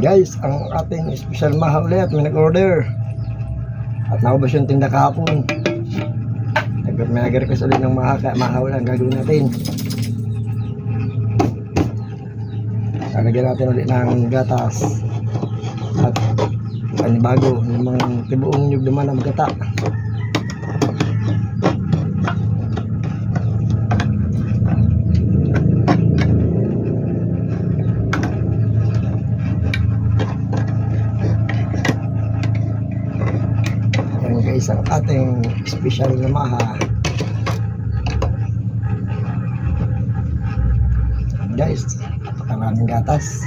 Guys, ang ating special maha ulit, may nag-order. At naubos yung tinda kahapon. May nag-request ulit ng maha, kaya maha ulit ang gagawin natin. Lalagyan natin ulit ng gatas. At panibago, limang tibuong nyug naman ang gata. Guys, ang ating special na maha. Guys, napakaraming gatas.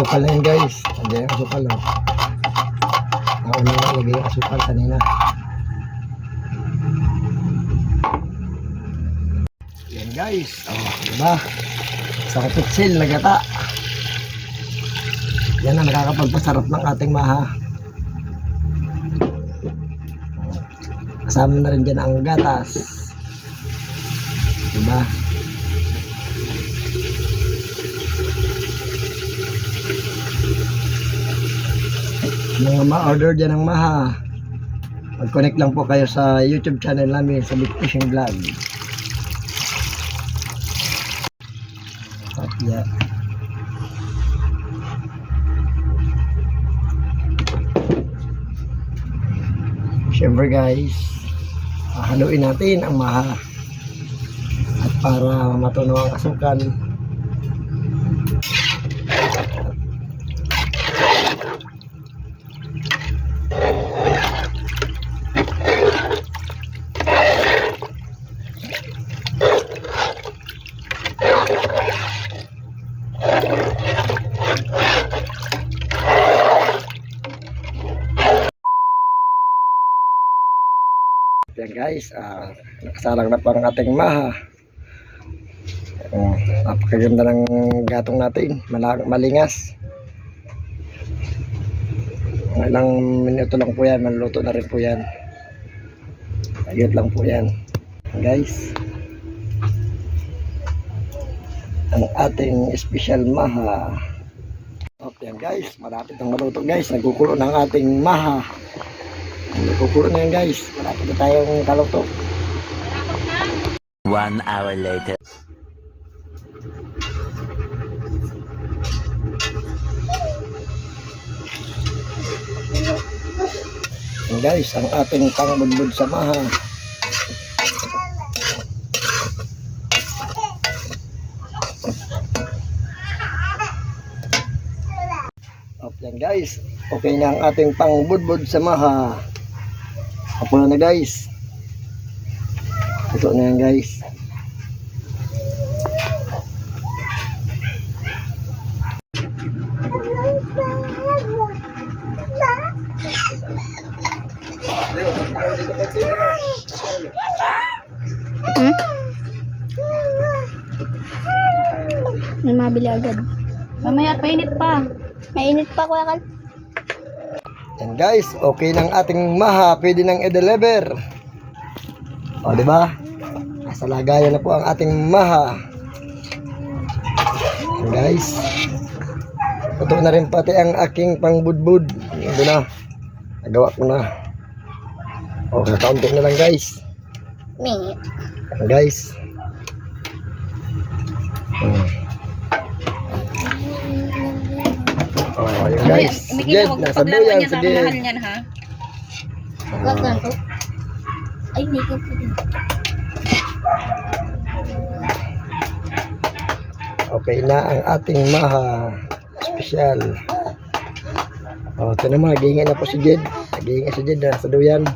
Asukal na yun guys. Andiyan yung asukal oh. Nauna na lagay yung asukal kanina. Yan guys. Oh, diba? Sa kapitsil na gata. Yan ang nakakapagpasarap ng ating maha. Kasama na rin dyan ang gatas. Diba? Mga ma-order dyan ng maha. Mag-connect lang po kayo sa youtube channel namin sa Big Fishing Vlog. At yeah. syempre guys haluin natin ang maha. At para matunaw ang asukal Yan guys, ah, nakasalang na po ang ating maha. Oh, napakaganda ng gatong natin, Mala- malingas. Ilang minuto lang po yan, maluluto na rin po yan. Ayun lang po yan. Guys, ang ating special maha. Okay guys, malapit ang maluto guys. Nagkukulo ng ating maha. Nagkukulo na yan guys. Malapit na tayong kaluto. One hour later. Guys, ang ating pangbudbud sa maha. Up yan guys. Okay na ang ating pangbudbud sa maha. Apo na na guys. Ito na yan guys. Hmm? May mabili agad. Mamaya painit pa. Mainit pa, Kuya Kal. Yan guys, okay ng ating maha, pwede nang i-deliver. O, di ba? Nasa lagayan na po ang ating maha. Yan guys. Ito na rin pati ang aking pangbudbud. Ito na. Nagawa ko na. O, kakaunti na lang guys. Me. Yan guys. Hmm. Oh, yun guys. Sige, nasa doyan, sige. niyan ha. Huwag ganito. Ay, hindi ko pwede. Okay na ang ating maha. Special. O, ito naman, nagingin na po si Jed. Nagingin si Jed na sa duyan.